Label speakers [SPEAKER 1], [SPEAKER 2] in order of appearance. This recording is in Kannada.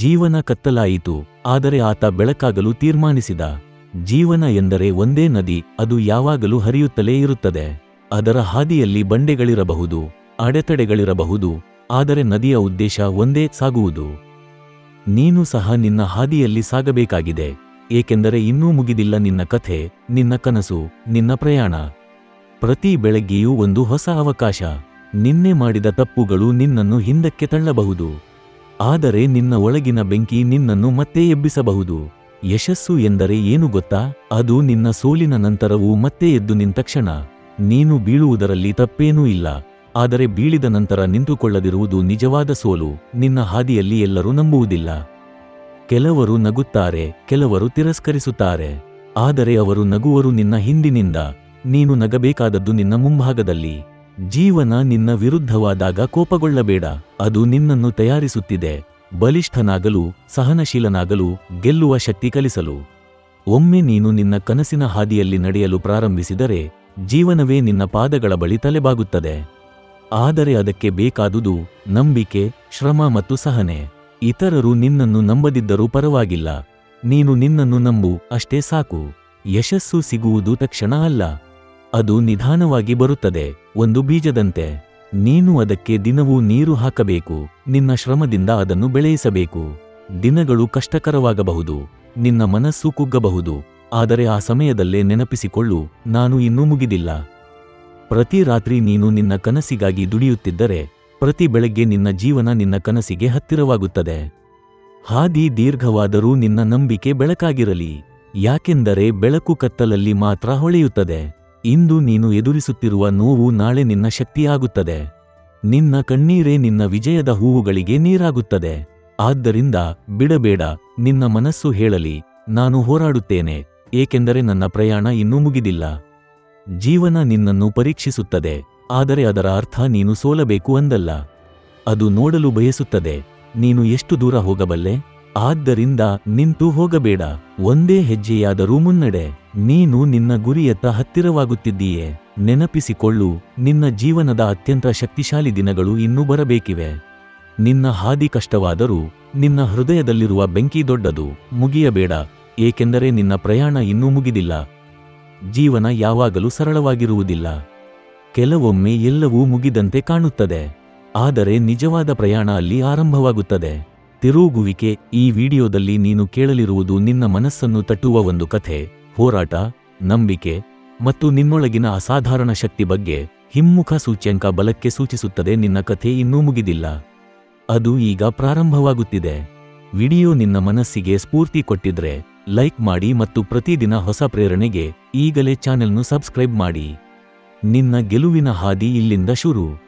[SPEAKER 1] ಜೀವನ ಕತ್ತಲಾಯಿತು, ಆದರೆ ಆತ ಬೆಳಕಾಗಲು ತೀರ್ಮಾನಿಸಿದ. ಜೀವನ ಎಂದರೆ ಒಂದೇ ನದಿ, ಅದು ಯಾವಾಗಲೂ ಹರಿಯುತ್ತಲೇ ಇರುತ್ತದೆ. ಅದರ ಹಾದಿಯಲ್ಲಿ ಬಂಡೆಗಳಿರಬಹುದು, ಅಡೆತಡೆಗಳಿರಬಹುದು, ಆದರೆ ನದಿಯ ಉದ್ದೇಶ ಒಂದೇ ಸಾಗುವುದು. ನೀನು ಸಹ ನಿನ್ನ ಹಾದಿಯಲ್ಲಿ ಸಾಗಬೇಕಾಗಿದೆ, ಏಕೆಂದರೆ ಇನ್ನೂ ಮುಗಿದಿಲ್ಲ ನಿನ್ನ ಕಥೆ, ನಿನ್ನ ಕನಸು, ನಿನ್ನ ಪ್ರಯಾಣ. ಪ್ರತಿ ಬೆಳಗ್ಗೆಯೂ ಒಂದು ಹೊಸ ಅವಕಾಶ, ನಿನ್ನೆ ಮಾಡಿದ ತಪ್ಪುಗಳು ನಿನ್ನನ್ನು ಹಿಂದಕ್ಕೆ ತಳ್ಳಬಹುದು. ಆದರೆ ನಿನ್ನ ಒಳಗಿನ ಬೆಂಕಿ ನಿನ್ನನ್ನು ಮತ್ತೆ ಎಬ್ಬಿಸಬಹುದು. ಯಶಸ್ಸು ಎಂದರೆ ಏನು ಗೊತ್ತಾ? ಅದು ನಿನ್ನ ಸೋಲಿನ ನಂತರವೂ ಮತ್ತೆ ಎದ್ದು ನಿಂತ ಕ್ಷಣ. ನೀನು ಬೀಳುವುದರಲ್ಲಿ ತಪ್ಪೇನೂ ಇಲ್ಲ. ಆದರೆ ಬೀಳಿದ ನಂತರ ನಿಂತುಕೊಳ್ಳದಿರುವುದು ನಿಜವಾದ ಸೋಲು. ನಿನ್ನ ಹಾದಿಯಲ್ಲಿ ಎಲ್ಲರೂ ನಂಬುವುದಿಲ್ಲ. ಕೆಲವರು ನಗುತ್ತಾರೆ, ಕೆಲವರು ತಿರಸ್ಕರಿಸುತ್ತಾರೆ. ಆದರೆ ಅವರು ನಗುವರು ನಿನ್ನ ಹಿಂದಿನಿಂದ. ನೀನು ನಗಬೇಕಾದದ್ದು ನಿನ್ನ ಮುಂಭಾಗದಲ್ಲಿ. ಜೀವನ ನಿನ್ನ ವಿರುದ್ಧವಾದಾಗ ಕೋಪಗೊಳ್ಳಬೇಡ. ಅದು ನಿನ್ನನ್ನು ತಯಾರಿಸುತ್ತಿದೆ. ಬಲಿಷ್ಠನಾಗಲು, ಸಹನಶೀಲನಾಗಲು, ಗೆಲ್ಲುವ ಶಕ್ತಿ ಕಲಿಸಲು. ಒಮ್ಮೆ ನೀನು ನಿನ್ನ ಕನಸಿನ ಹಾದಿಯಲ್ಲಿ ನಡೆಯಲು ಪ್ರಾರಂಭಿಸಿದರೆ, ಜೀವನವೇ ನಿನ್ನ ಪಾದಗಳ ಬಳಿ ತಲೆಬಾಗುತ್ತದೆ. ಆದರೆ ಅದಕ್ಕೆ ಬೇಕಾದುದು ನಂಬಿಕೆ, ಶ್ರಮ ಮತ್ತು ಸಹನೆ. ಇತರರು ನಿನ್ನನ್ನು ನಂಬದಿದ್ದರೂ ಪರವಾಗಿಲ್ಲ. ನೀನು ನಿನ್ನನ್ನು ನಂಬು, ಅಷ್ಟೇ ಸಾಕು. ಯಶಸ್ಸು ಸಿಗುವುದು ತಕ್ಷಣ ಅಲ್ಲ. ಅದು ನಿಧಾನವಾಗಿ ಬರುತ್ತದೆ. ಒಂದು ಬೀಜದಂತೆ. ನೀನು ಅದಕ್ಕೆ ದಿನವೂ ನೀರು ಹಾಕಬೇಕು. ನಿನ್ನ ಶ್ರಮದಿಂದ ಅದನ್ನು ಬೆಳೆಯಿಸಬೇಕು. ದಿನಗಳು ಕಷ್ಟಕರವಾಗಬಹುದು. ನಿನ್ನ ಮನಸ್ಸು ಕುಗ್ಗಬಹುದು. ಆದರೆ ಆ ಸಮಯದಲ್ಲೇ ನೆನಪಿಸಿಕೊಳ್ಳು, ನಾನು ಇನ್ನೂ ಮುಗಿದಿಲ್ಲ. ಪ್ರತಿ ರಾತ್ರಿ ನೀನು ನಿನ್ನ ಕನಸಿಗಾಗಿ ದುಡಿಯುತ್ತಿದ್ದರೆ, ಪ್ರತಿ ಬೆಳಗ್ಗೆ ನಿನ್ನ ಜೀವನ ನಿನ್ನ ಕನಸಿಗೆ ಹತ್ತಿರವಾಗುತ್ತದೆ. ಹಾದಿ ದೀರ್ಘವಾದರೂ ನಿನ್ನ ನಂಬಿಕೆ ಬೆಳಕಾಗಿರಲಿ. ಯಾಕೆಂದರೆ ಬೆಳಕು ಕತ್ತಲಲ್ಲಿ ಮಾತ್ರ ಹೊಳೆಯುತ್ತದೆ. ಇಂದು ನೀನು ಎದುರಿಸುತ್ತಿರುವ ನೋವು ನಾಳೆ ನಿನ್ನ ಶಕ್ತಿಯಾಗುತ್ತದೆ. ನಿನ್ನ ಕಣ್ಣೀರೇ ನಿನ್ನ ವಿಜಯದ ಹೂವುಗಳಿಗೆ ನೀರಾಗುತ್ತದೆ. ಆದ್ದರಿಂದ ಬಿಡಬೇಡ, ನಿನ್ನ ಮನಸ್ಸು ಹೇಳಲಿ, ನಾನು ಹೋರಾಡುತ್ತೇನೆ, ಏಕೆಂದರೆ ನನ್ನ ಪ್ರಯಾಣ ಇನ್ನೂ ಮುಗಿದಿಲ್ಲ. ಜೀವನ ನಿನ್ನನ್ನು ಪರೀಕ್ಷಿಸುತ್ತದೆ, ಆದರೆ ಅದರ ಅರ್ಥ ನೀನು ಸೋಲಬೇಕು ಅಂದಲ್ಲ. ಅದು ನೋಡಲು ಬಯಸುತ್ತದೆ, ನೀನು ಎಷ್ಟು ದೂರ ಹೋಗಬಲ್ಲೆ? ಆದ್ದರಿಂದ ನಿಂತು ಹೋಗಬೇಡ, ಒಂದೇ ಹೆಜ್ಜೆಯಾದರೂ ಮುನ್ನಡೆ, ನೀನು ನಿನ್ನ ಗುರಿಯತ್ತ ಹತ್ತಿರವಾಗುತ್ತಿದ್ದೀಯೆ, ನೆನಪಿಸಿಕೊಳ್ಳು, ನಿನ್ನ ಜೀವನದ ಅತ್ಯಂತ ಶಕ್ತಿಶಾಲಿ ದಿನಗಳು ಇನ್ನೂ ಬರಬೇಕಿವೆ. ನಿನ್ನ ಹಾದಿ ಕಷ್ಟವಾದರೂ, ನಿನ್ನ ಹೃದಯದಲ್ಲಿರುವ ಬೆಂಕಿ ದೊಡ್ಡದು ಮುಗಿಯಬೇಡ, ಏಕೆಂದರೆ ನಿನ್ನ ಪ್ರಯಾಣ ಇನ್ನೂ ಮುಗಿದಿಲ್ಲ. ಜೀವನ ಯಾವಾಗಲೂ ಸರಳವಾಗಿರುವುದಿಲ್ಲ. ಕೆಲವೊಮ್ಮೆ ಎಲ್ಲವೂ ಮುಗಿದಂತೆ ಕಾಣುತ್ತದೆ, ಆದರೆ ನಿಜವಾದ ಪ್ರಯಾಣ ಅಲ್ಲಿ ಆರಂಭವಾಗುತ್ತದೆ. ತಿರುಗುವಿಕೆ, ಈ ವಿಡಿಯೋದಲ್ಲಿ ನೀನು ಕೇಳಲಿರುವುದು ನಿನ್ನ ಮನಸ್ಸನ್ನು ತಟ್ಟುವ ಒಂದು ಕಥೆ, ಹೋರಾಟ, ನಂಬಿಕೆ ಮತ್ತು ನಿನ್ನೊಳಗಿನ ಅಸಾಧಾರಣ ಶಕ್ತಿ ಬಗ್ಗೆ ಹಿಮ್ಮುಖ ಸೂಚ್ಯಂಕ ಬಲಕ್ಕೆ ಸೂಚಿಸುತ್ತದೆ ನಿನ್ನ ಕಥೆ ಇನ್ನೂ ಮುಗಿದಿಲ್ಲ. ಅದು ಈಗ ಪ್ರಾರಂಭವಾಗುತ್ತಿದೆ. ವಿಡಿಯೋ ನಿನ್ನ ಮನಸ್ಸಿಗೆ ಸ್ಫೂರ್ತಿ ಕೊಟ್ಟಿದ್ರೆ ಲೈಕ್ ಮಾಡಿ ಮತ್ತು ಪ್ರತಿದಿನ ಹೊಸ ಪ್ರೇರಣೆಗೆ ಈಗಲೇ ಚಾನೆಲ್ನು ಸಬ್ಸ್ಕ್ರೈಬ್ ಮಾಡಿ. ನಿನ್ನ ಗೆಲುವಿನ ಹಾದಿ ಇಲ್ಲಿಂದ ಶುರು.